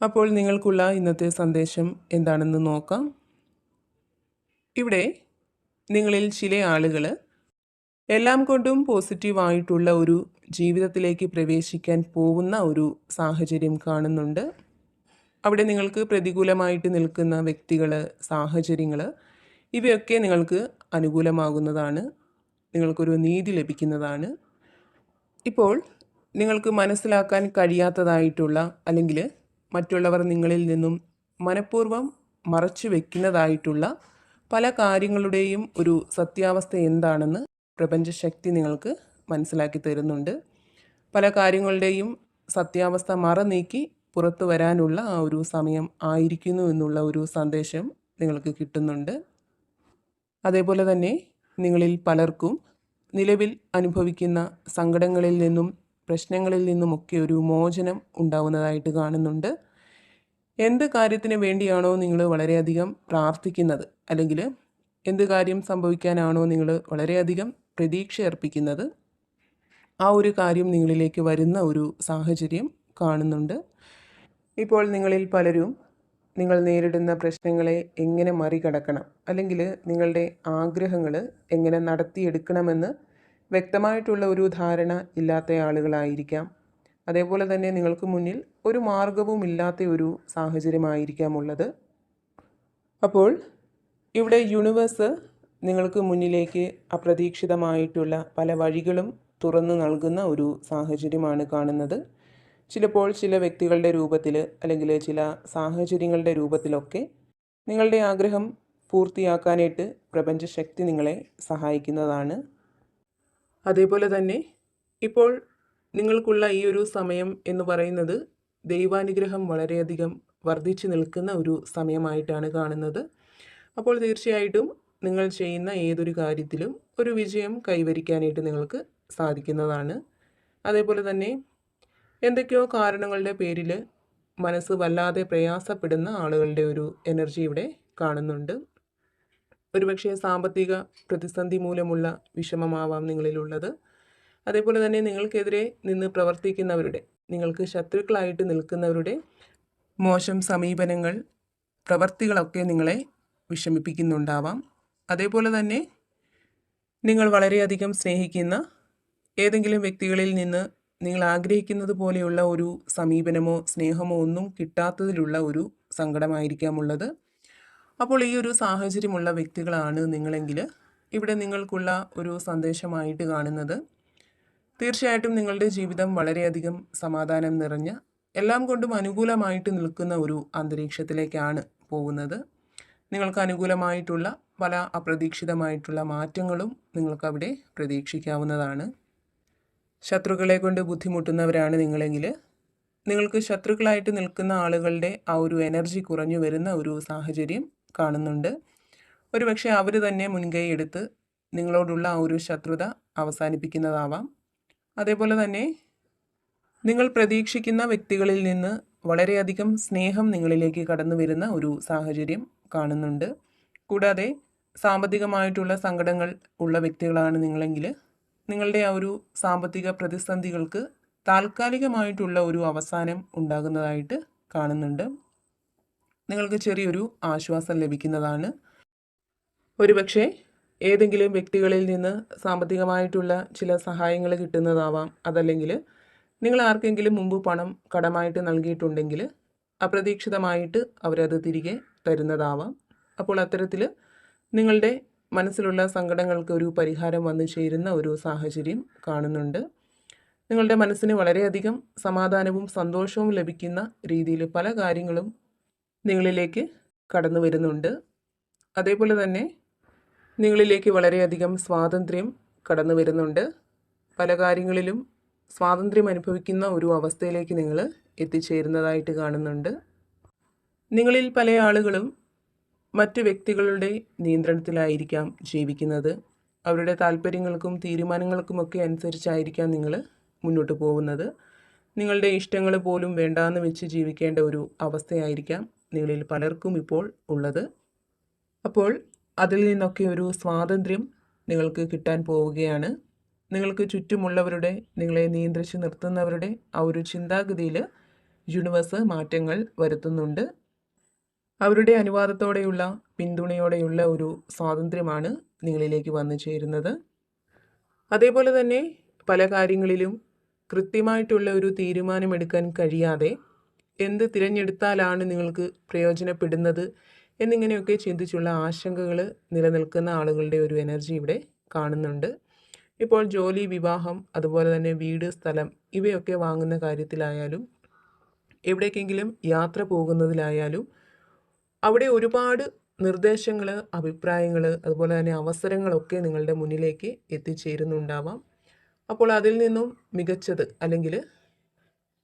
അപ്പോൾ നിങ്ങൾക്കുള്ള ഇന്നത്തെ സന്ദേശം എന്താണെന്ന് നോക്കാം. ഇവിടെ നിങ്ങളിൽ ചില ആളുകൾ എല്ലാം കൊണ്ടും പോസിറ്റീവായിട്ടുള്ള ഒരു ജീവിതത്തിലേക്ക് പ്രവേശിക്കാൻ പോകുന്ന ഒരു സാഹചര്യം കാണുന്നുണ്ട്. അവിടെ നിങ്ങൾക്ക് പ്രതികൂലമായിട്ട് നിൽക്കുന്ന വ്യക്തികൾ സാഹചര്യങ്ങൾ ഇവയൊക്കെ നിങ്ങൾക്ക് അനുകൂലമാകുന്നതാണ്. നിങ്ങൾക്കൊരു നീതി ലഭിക്കുന്നതാണ്. ഇപ്പോൾ നിങ്ങൾക്ക് മനസ്സിലാക്കാൻ കഴിയാത്തതായിട്ടുള്ള അല്ലെങ്കിൽ മറ്റുള്ളവർ നിങ്ങളിൽ നിന്നും മനഃപൂർവം മറച്ചു വെക്കുന്നതായിട്ടുള്ള പല കാര്യങ്ങളുടെയും ഒരു സത്യാവസ്ഥ എന്താണെന്ന് പ്രപഞ്ചശക്തി നിങ്ങൾക്ക് മനസ്സിലാക്കി തരുന്നുണ്ട്. പല കാര്യങ്ങളുടെയും സത്യാവസ്ഥ മറ നീക്കി പുറത്തു വരാനുള്ള ആ ഒരു സമയം ആയിരിക്കുന്നു എന്നുള്ള ഒരു സന്ദേശം നിങ്ങൾക്ക് കിട്ടുന്നുണ്ട്. അതേപോലെ തന്നെ നിങ്ങളിൽ പലർക്കും നിലവിൽ അനുഭവിക്കുന്ന സങ്കടങ്ങളിൽ നിന്നും പ്രശ്നങ്ങളിൽ നിന്നുമൊക്കെ ഒരു മോചനം ഉണ്ടാവുന്നതായിട്ട് കാണുന്നുണ്ട്. എന്ത് കാര്യത്തിന് വേണ്ടിയാണോ നിങ്ങൾ വളരെയധികം പ്രാർത്ഥിക്കുന്നത്? അല്ലെങ്കിൽ എന്ത് കാര്യം സംഭവിക്കാനാണോ നിങ്ങൾ വളരെയധികം പ്രതീക്ഷ അർപ്പിക്കുന്നത്? ആ ഒരു കാര്യം നിങ്ങളിലേക്ക് വരുന്ന ഒരു സാഹചര്യം കാണുന്നുണ്ട്. ഇപ്പോൾ നിങ്ങളിൽ പലരും നിങ്ങൾ നേരിടുന്ന പ്രശ്നങ്ങളെ എങ്ങനെ മറികടക്കണം? അല്ലെങ്കിൽ നിങ്ങളുടെ ആഗ്രഹങ്ങൾ എങ്ങനെ നടത്തിയെടുക്കണമെന്ന് വ്യക്തമായിട്ടുള്ള ഒരു ധാരണ ഇല്ലാത്ത ആളുകളായിരിക്കാം. അതേപോലെ തന്നെ നിങ്ങൾക്ക് മുന്നിൽ ഒരു മാർഗവും ഇല്ലാത്ത ഒരു സാഹചര്യമായിരിക്കാം ഉള്ളത് അപ്പോൾ ഇവിടെ യൂണിവേഴ്സ് നിങ്ങൾക്ക് മുന്നിലേക്ക് അപ്രതീക്ഷിതമായിട്ടുള്ള പല വഴികളും തുറന്നു നൽകുന്ന ഒരു സാഹചര്യമാണ് കാണുന്നത്. ചിലപ്പോൾ ചില വ്യക്തികളുടെ രൂപത്തിൽ അല്ലെങ്കിൽ ചില സാഹചര്യങ്ങളുടെ രൂപത്തിലൊക്കെ നിങ്ങളുടെ ആഗ്രഹം പൂർത്തിയാക്കാനായിട്ട് പ്രപഞ്ചശക്തി നിങ്ങളെ സഹായിക്കുന്നതാണ്. അതേപോലെ തന്നെ ഇപ്പോൾ നിങ്ങൾക്കുള്ള ഈ ഒരു സമയം എന്ന് പറയുന്നത് ദൈവാനുഗ്രഹം വളരെയധികം വർദ്ധിച്ചു നിൽക്കുന്ന ഒരു സമയമായിട്ടാണ് കാണുന്നത്. അപ്പോൾ തീർച്ചയായിട്ടും നിങ്ങൾ ചെയ്യുന്ന ഏതൊരു കാര്യത്തിലും ഒരു വിജയം കൈവരിക്കാനായിട്ട് നിങ്ങൾക്ക് സാധിക്കുന്നതാണ്. അതേപോലെ തന്നെ എന്തൊക്കെയോ കാരണങ്ങളുടെ പേരിൽ മനസ്സ് വല്ലാതെ പ്രയാസപ്പെടുന്ന ആളുകളുടെ ഒരു എനർജി ഇവിടെ കാണുന്നുണ്ട്. ഒരുപക്ഷെ സാമ്പത്തിക പ്രതിസന്ധി മൂലമുള്ള വിഷമമാവാം നിങ്ങളിലുള്ളത്. അതേപോലെ തന്നെ നിങ്ങൾക്കെതിരെ നിന്ന് പ്രവർത്തിക്കുന്നവരുടെ നിങ്ങൾക്ക് ശത്രുക്കളായിട്ട് നിൽക്കുന്നവരുടെ മോശം സമീപനങ്ങൾ പ്രവർത്തികളൊക്കെ നിങ്ങളെ വിഷമിപ്പിക്കുന്നുണ്ടാവാം. അതേപോലെ തന്നെ നിങ്ങൾ വളരെയധികം സ്നേഹിക്കുന്ന ഏതെങ്കിലും വ്യക്തികളിൽ നിന്ന് നിങ്ങൾ ആഗ്രഹിക്കുന്നത് പോലെയുള്ള ഒരു സമീപനമോ സ്നേഹമോ ഒന്നും കിട്ടാത്തതിലുള്ള ഒരു സങ്കടമായിരിക്കാം ഉള്ളത് അപ്പോൾ ഈ ഒരു സാഹചര്യമുള്ള വ്യക്തികളാണ് നിങ്ങളെങ്കിൽ ഇവിടെ നിങ്ങൾക്കുള്ള ഒരു സന്ദേശമായിട്ട് കാണുന്നത്. തീർച്ചയായിട്ടും നിങ്ങളുടെ ജീവിതം വളരെയധികം സമാധാനം നിറഞ്ഞ എല്ലാം കൊണ്ടും അനുകൂലമായിട്ട് നിൽക്കുന്ന ഒരു അന്തരീക്ഷത്തിലേക്കാണ് പോകുന്നത്. നിങ്ങൾക്ക് അനുകൂലമായിട്ടുള്ള പല അപ്രതീക്ഷിതമായിട്ടുള്ള മാറ്റങ്ങളും നിങ്ങൾക്കവിടെ പ്രതീക്ഷിക്കാവുന്നതാണ്. ശത്രുക്കളെ കൊണ്ട് ബുദ്ധിമുട്ടുന്നവരാണ് നിങ്ങളെങ്കിൽ നിങ്ങൾക്ക് ശത്രുക്കളായിട്ട് നിൽക്കുന്ന ആളുകളുടെ ആ ഒരു എനർജി കുറഞ്ഞു വരുന്ന ഒരു സാഹചര്യം കാണുന്നുണ്ട്. ഒരുപക്ഷെ അവർ തന്നെ മുൻകൈ എടുത്ത് നിങ്ങളോടുള്ള ആ ഒരു ശത്രുത അവസാനിപ്പിക്കുന്നതാവാം. അതേപോലെ തന്നെ നിങ്ങൾ പ്രതീക്ഷിക്കുന്ന വ്യക്തികളിൽ നിന്ന് വളരെയധികം സ്നേഹം നിങ്ങളിലേക്ക് കടന്നു വരുന്ന ഒരു സാഹചര്യം കാണുന്നുണ്ട്. കൂടാതെ സാമ്പത്തികമായിട്ടുള്ള സങ്കടങ്ങൾ ഉള്ള വ്യക്തികളാണ് നിങ്ങളെങ്കിൽ നിങ്ങളുടെ ആ ഒരു സാമ്പത്തിക പ്രതിസന്ധികൾക്ക് താൽക്കാലികമായിട്ടുള്ള ഒരു അവസാനം ഉണ്ടാകുന്നതായിട്ട് കാണുന്നുണ്ട്. നിങ്ങൾക്ക് ചെറിയൊരു ആശ്വാസം ലഭിക്കുന്നതാണ്. ഒരുപക്ഷെ ഏതെങ്കിലും വ്യക്തികളിൽ നിന്ന് സാമ്പത്തികമായിട്ടുള്ള ചില സഹായങ്ങൾ കിട്ടുന്നതാവാം. അതല്ലെങ്കിൽ നിങ്ങൾ ആർക്കെങ്കിലും മുമ്പ് പണം കടമായിട്ട് നൽകിയിട്ടുണ്ടെങ്കിൽ അപ്രതീക്ഷിതമായിട്ട് അവരത് തിരികെ തരുന്നതാവാം. അപ്പോൾ അത്തരത്തിൽ നിങ്ങളുടെ മനസ്സിലുള്ള സങ്കടങ്ങൾക്ക് ഒരു പരിഹാരം വന്നു ചേരുന്ന ഒരു സാഹചര്യം കാണുന്നുണ്ട്. നിങ്ങളുടെ മനസ്സിന് വളരെയധികം സമാധാനവും സന്തോഷവും ലഭിക്കുന്ന രീതിയിൽ പല കാര്യങ്ങളും നിങ്ങളിലേക്ക് കടന്നു വരുന്നുണ്ട്. അതേപോലെ തന്നെ നിങ്ങളിലേക്ക് വളരെയധികം സ്വാതന്ത്ര്യം കടന്നു വരുന്നുണ്ട്. പല കാര്യങ്ങളിലും സ്വാതന്ത്ര്യം അനുഭവിക്കുന്ന ഒരു അവസ്ഥയിലേക്ക് നിങ്ങൾ എത്തിച്ചേരുന്നതായിട്ട് കാണുന്നുണ്ട്. നിങ്ങളിൽ പല ആളുകളും മറ്റ് വ്യക്തികളുടെ നിയന്ത്രണത്തിലായിരിക്കാം ജീവിക്കുന്നത്. അവരുടെ താല്പര്യങ്ങൾക്കും തീരുമാനങ്ങൾക്കുമൊക്കെ അനുസരിച്ചായിരിക്കാം നിങ്ങൾ മുന്നോട്ട് പോകുന്നത്. നിങ്ങളുടെ ഇഷ്ടങ്ങൾ പോലും വേണ്ടാന്ന് വെച്ച് ജീവിക്കേണ്ട ഒരു അവസ്ഥയായിരിക്കാം. നിങ്ങളിൽ പലർക്കും ഇപ്പോൾ ഉള്ളത്. അപ്പോൾ അതിൽ നിന്നൊക്കെ ഒരു സ്വാതന്ത്ര്യം നിങ്ങൾക്ക് കിട്ടാൻ പോവുകയാണ്. നിങ്ങൾക്ക് ചുറ്റുമുള്ളവരുടെ നിങ്ങളെ നിയന്ത്രിച്ച് നിർത്തുന്നവരുടെ ആ ഒരു ചിന്താഗതിയിൽ യൂണിവേഴ്സ് മാറ്റങ്ങൾ വരുത്തുന്നുണ്ട്. അവരുടെ അനുവാദത്തോടെയുള്ള പിന്തുണയോടെയുള്ള ഒരു സ്വാതന്ത്ര്യമാണ് നിങ്ങളിലേക്ക് വന്നു ചേരുന്നത്. അതേപോലെ തന്നെ പല കാര്യങ്ങളിലും കൃത്യമായിട്ടുള്ള ഒരു തീരുമാനമെടുക്കാൻ കഴിയാതെ എന്ത് തിരഞ്ഞെടുത്താലാണ് നിങ്ങൾക്ക് പ്രയോജനപ്പെടുന്നത് എന്നിങ്ങനെയൊക്കെ ചിന്തിച്ചുള്ള ആശങ്കകൾ നിലനിൽക്കുന്ന ആളുകളുടെ ഒരു എനർജി ഇവിടെ കാണുന്നുണ്ട്. ഇപ്പോൾ ജോലി വിവാഹം അതുപോലെ തന്നെ വീട് സ്ഥലം ഇവയൊക്കെ വാങ്ങുന്ന കാര്യത്തിലായാലും എവിടേക്കെങ്കിലും യാത്ര പോകുന്നതിലായാലും അവിടെ ഒരുപാട് നിർദ്ദേശങ്ങൾ അഭിപ്രായങ്ങൾ അതുപോലെ തന്നെ അവസരങ്ങളൊക്കെ നിങ്ങളുടെ മുന്നിലേക്ക് എത്തിച്ചേരുന്നുണ്ടാവാം. അപ്പോൾ അതിൽ നിന്നും മികച്ചത് അല്ലെങ്കിൽ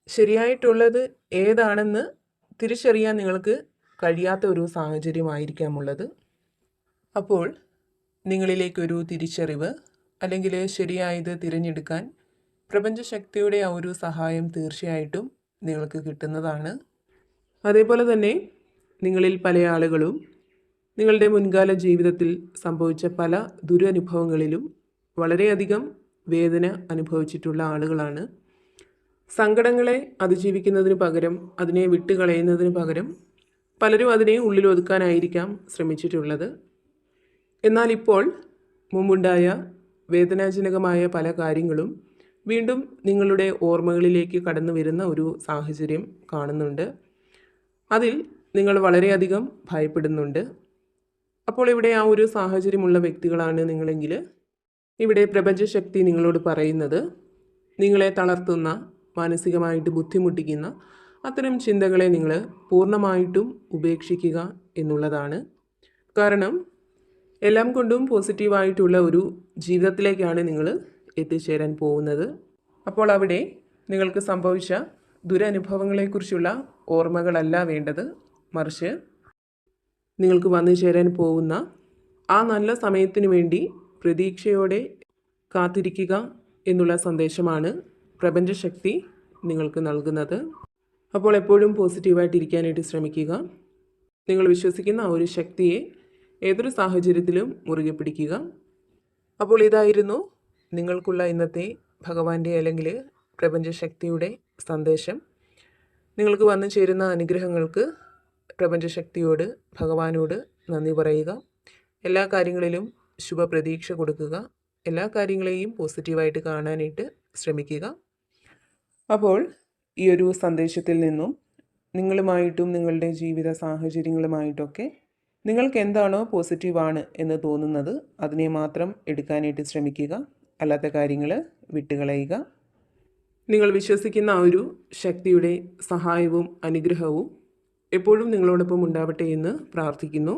ശരിയായിട്ടുള്ളത് ഏതാണെന്ന് തിരിച്ചറിയാൻ നിങ്ങൾക്ക് കഴിയാത്ത ഒരു സാഹചര്യമായിരിക്കാം ഉള്ളത് അപ്പോൾ നിങ്ങളിലേക്കൊരു തിരിച്ചറിവ് അല്ലെങ്കിൽ ശരിയായത് തിരഞ്ഞെടുക്കാൻ പ്രപഞ്ചശക്തിയുടെ ആ ഒരു സഹായം തീർച്ചയായിട്ടും നിങ്ങൾക്ക് കിട്ടുന്നതാണ്. അതേപോലെ തന്നെ നിങ്ങളിൽ പല ആളുകളും നിങ്ങളുടെ മുൻകാല ജീവിതത്തിൽ സംഭവിച്ച പല ദുരനുഭവങ്ങളിലും വളരെയധികം വേദന അനുഭവിച്ചിട്ടുള്ള ആളുകളാണ്. സങ്കടങ്ങളെ അതിജീവിക്കുന്നതിന് പകരം അതിനെ വിട്ടുകളയുന്നതിന് പകരം പലരും അതിനെ ഉള്ളിൽ ഉള്ളിലൊതുക്കാനായിരിക്കാം ശ്രമിച്ചിട്ടുള്ളത്. എന്നാൽ ഇപ്പോൾ മുമ്പുണ്ടായ വേദനാജനകമായ പല കാര്യങ്ങളും വീണ്ടും നിങ്ങളുടെ ഓർമ്മകളിലേക്ക് കടന്നു വരുന്ന ഒരു സാഹചര്യം കാണുന്നുണ്ട്. അതിൽ നിങ്ങൾ വളരെയധികം ഭയപ്പെടുന്നുണ്ട്. അപ്പോൾ ഇവിടെ ആ ഒരു സാഹചര്യമുള്ള വ്യക്തികളാണ് നിങ്ങളെങ്കിൽ ഇവിടെ പ്രപഞ്ചശക്തി നിങ്ങളോട് പറയുന്നത് നിങ്ങളെ തളർത്തുന്ന മാനസികമായിട്ട് ബുദ്ധിമുട്ടിക്കുന്ന അത്തരം ചിന്തകളെ നിങ്ങൾ പൂർണമായിട്ടും ഉപേക്ഷിക്കുക എന്നുള്ളതാണ്. കാരണം എല്ലാം കൊണ്ടും പോസിറ്റീവായിട്ടുള്ള ഒരു ജീവിതത്തിലേക്കാണ് നിങ്ങൾ എത്തിച്ചേരാൻ പോകുന്നത്. അപ്പോൾ അവിടെ നിങ്ങൾക്ക് സംഭവിച്ച ദുരനുഭവങ്ങളെക്കുറിച്ചുള്ള ഓർമ്മകളല്ല വേണ്ടത്. മറിച്ച് നിങ്ങൾക്ക് വന്നു ചേരാൻ പോകുന്ന ആ നല്ല സമയത്തിനു വേണ്ടി പ്രതീക്ഷയോടെ കാത്തിരിക്കുക എന്നുള്ള സന്ദേശമാണ് പ്രപഞ്ചശക്തി നിങ്ങൾക്ക് നൽകുന്നത്. അപ്പോൾ എപ്പോഴും പോസിറ്റീവായിട്ടിരിക്കാനായിട്ട് ശ്രമിക്കുക. നിങ്ങൾ വിശ്വസിക്കുന്ന ആ ഒരു ശക്തിയെ ഏതൊരു സാഹചര്യത്തിലും മുറുകെ പിടിക്കുക. അപ്പോൾ ഇതായിരുന്നു നിങ്ങൾക്കുള്ള ഇന്നത്തെ ഭഗവാന്റെ അല്ലെങ്കിൽ പ്രപഞ്ചശക്തിയുടെ സന്ദേശം. നിങ്ങൾക്ക് വന്നു ചേരുന്ന അനുഗ്രഹങ്ങൾക്ക് പ്രപഞ്ചശക്തിയോട് ഭഗവാനോട് നന്ദി പറയുക. എല്ലാ കാര്യങ്ങളിലും ശുഭപ്രതീക്ഷ കൊടുക്കുക. എല്ലാ കാര്യങ്ങളെയും പോസിറ്റീവായിട്ട് കാണാനായിട്ട് ശ്രമിക്കുക. അപ്പോൾ ഈ ഒരു സന്ദേശത്തിൽ നിന്നും നിങ്ങളുമായിട്ടും നിങ്ങളുടെ ജീവിത സാഹചര്യങ്ങളുമായിട്ടൊക്കെ നിങ്ങൾക്ക് എന്താണോ പോസിറ്റീവാണ് എന്ന് തോന്നുന്നത് അതിനെ മാത്രം എടുക്കാനായിട്ട് ശ്രമിക്കുക. അല്ലാത്ത കാര്യങ്ങൾ വിട്ടുകളയുക. നിങ്ങൾ വിശ്വസിക്കുന്ന ആ ഒരു ശക്തിയുടെ സഹായവും അനുഗ്രഹവും എപ്പോഴും നിങ്ങളോടൊപ്പം ഉണ്ടാവട്ടെ എന്ന് പ്രാർത്ഥിക്കുന്നു.